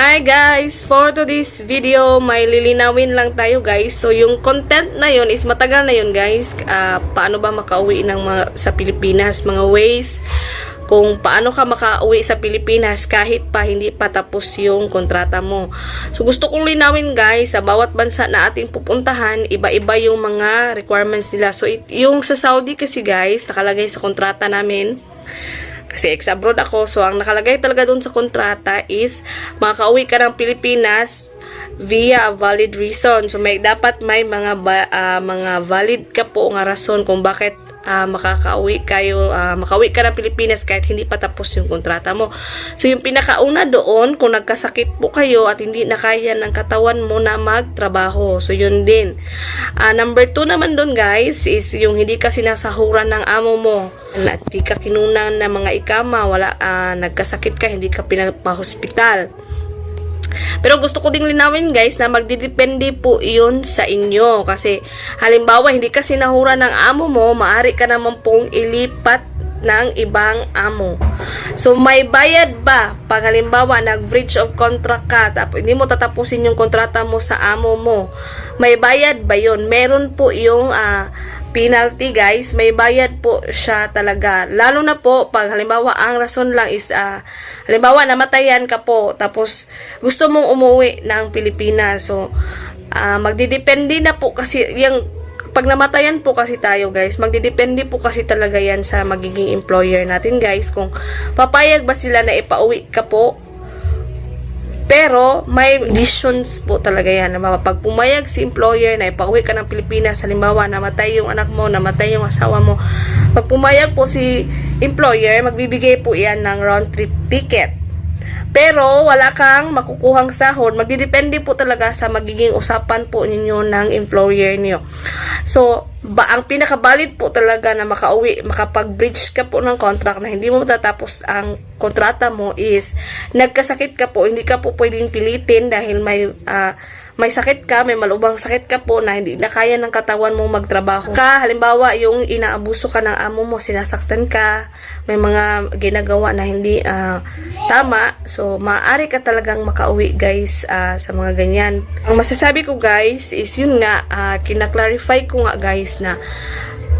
Hi guys! For today's video, may lilinawin lang tayo guys. So yung content na yun is matagal na yun guys. Ah, paano ba makauwi ng mga, sa Pilipinas? Mga ways kung paano ka makauwi sa Pilipinas kahit pa hindi pa tapos yung kontrata mo. So gusto kong linawin guys, sa bawat bansa na ating pupuntahan, iba-iba yung mga requirements nila. So it- yung sa Saudi kasi guys, nakalagay sa kontrata namin, kasi ex-abroad ako. So, ang nakalagay talaga dun sa kontrata is makauwi ka ng Pilipinas via a valid reason. So, may, dapat may mga ba, ah, mga valid ka po nga rason kung bakit ah, makakauwi kayo, ah, makauwi ka ng Pilipinas kahit hindi pa tapos yung kontrata mo. So, yung pinakauna doon, kung nagkasakit po kayo at hindi na kaya ng katawan mo na magtrabaho. So, yun din. Ah, number two naman doon, guys, is yung hindi ka sinasahuran ng amo mo. At di ka kinunan ng mga ikama, wala, ah, nagkasakit ka, hindi ka pinapahospital. Pero gusto ko ding linawin guys na magdidepende po iyon sa inyo. Kasi halimbawa hindi ka sinahura ng amo mo, maari ka naman pong ilipat ng ibang amo. So may bayad ba pag halimbawa nag-breach of contract ka tapos hindi mo tatapusin yung kontrata mo sa amo mo? May bayad ba yon? Meron po yung ah, penalty guys, may bayad po siya talaga. Lalo na po pag halimbawa ang rason lang is ah, halimbawa namatayan ka po tapos gusto mong umuwi ng Pilipinas. So ah, magdidepende na po kasi yung pag namatayan po kasi tayo guys, magdidepende po kasi talaga yan sa magiging employer natin guys kung papayag ba sila na ipauwi ka po pero may conditions po talaga yan. Na pag pumayag si employer na ipauwi ka ng Pilipinas, halimbawa namatay yung anak mo, namatay yung asawa mo. Pag pumayag po si employer, magbibigay po yan ng round trip ticket. Pero wala kang makukuhang sahod, magdidepende po talaga sa magiging usapan po ninyo ng employer niyo. So, ba ang pinakabalid po talaga na makauwi, makapag-bridge ka po ng contract na hindi mo matatapos ang kontrata mo is nagkasakit ka po, hindi ka po pwedeng pilitin dahil may ah, may sakit ka, may malubang sakit ka po na hindi na kaya ng katawan mo magtrabaho. Ka, halimbawa, yung inaabuso ka ng amo mo, sinasaktan ka, may mga ginagawa na hindi ah, tama, so maaari ka talagang makauwi guys ah, sa mga ganyan. Ang masasabi ko guys is yun nga, ah, kinaklarify ko nga guys na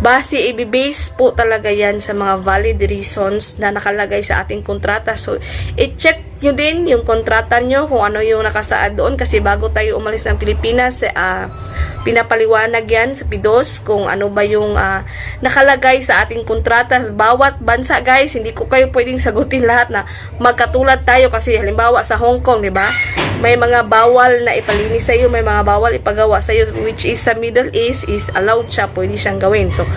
base i-base po talaga yan sa mga valid reasons na nakalagay sa ating kontrata. So, i-check nyo din yung kontrata nyo kung ano yung nakasaad doon kasi bago tayo umalis ng Pilipinas, ah, pinapaliwanag yan sa PIDOS kung ano ba yung ah, nakalagay sa ating kontrata. Bawat bansa guys, hindi ko kayo pwedeng sagutin lahat na magkatulad tayo kasi halimbawa sa Hong Kong, di ba? May mga bawal na ipalinis sa iyo, may mga bawal ipagawa sa iyo which is sa Middle East is allowed siya, pwede siyang gawin. So,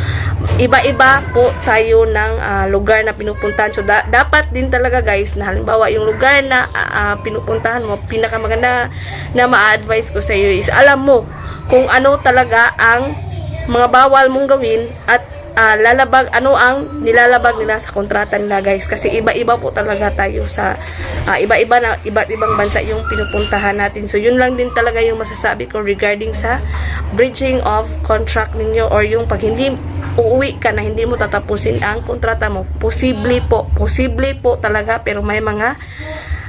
iba-iba po tayo ng ah, lugar na pinupuntahan. So, da- dapat din talaga guys na halimbawa yung lugar na ah, pinupuntahan mo, pinakamaganda na ma-advise ko sa iyo is alam mo kung ano talaga ang mga bawal mong gawin at ah, lalabag ano ang nilalabag nila sa kontrata nila guys? Kasi iba-iba po talaga tayo sa ah, iba-iba na iba't ibang bansa yung pinupuntahan natin. So yun lang din talaga yung masasabi ko regarding sa bridging of contract ninyo or yung pag hindi uuwi ka na hindi mo tatapusin ang kontrata mo. Posible po posible po talaga pero may mga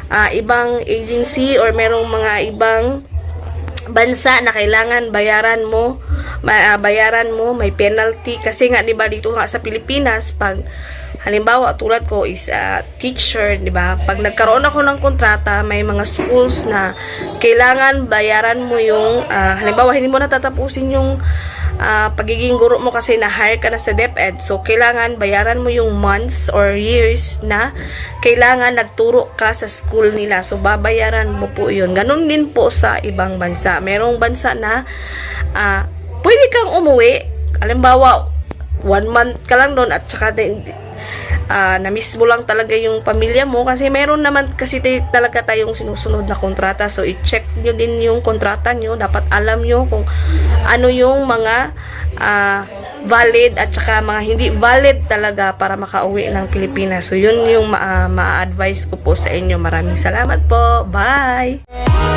ah, ibang agency or merong mga ibang bansa na kailangan bayaran mo bayaran mo may penalty kasi nga 'di ba dito nga sa Pilipinas pag halimbawa tulad ko is a teacher 'di ba pag nagkaroon ako ng kontrata may mga schools na kailangan bayaran mo yung ah, halimbawa hindi mo natatapusin yung ah, pagiging guro mo kasi na-hire ka na sa DepEd. So, kailangan bayaran mo yung months or years na kailangan nagturo ka sa school nila. So, babayaran mo po yun. Ganon din po sa ibang bansa. Merong bansa na ah, pwede kang umuwi. Halimbawa, one month ka lang doon at saka ah, na-miss mo lang talaga yung pamilya mo kasi meron naman kasi talaga tayong sinusunod na kontrata. So i-check nyo din yung kontrata nyo. Dapat alam nyo kung ano yung mga ah, valid at saka mga hindi valid talaga para makauwi ng Pilipinas. So yun yung ma- ah, ma-advise ko po sa inyo. Maraming salamat po. Bye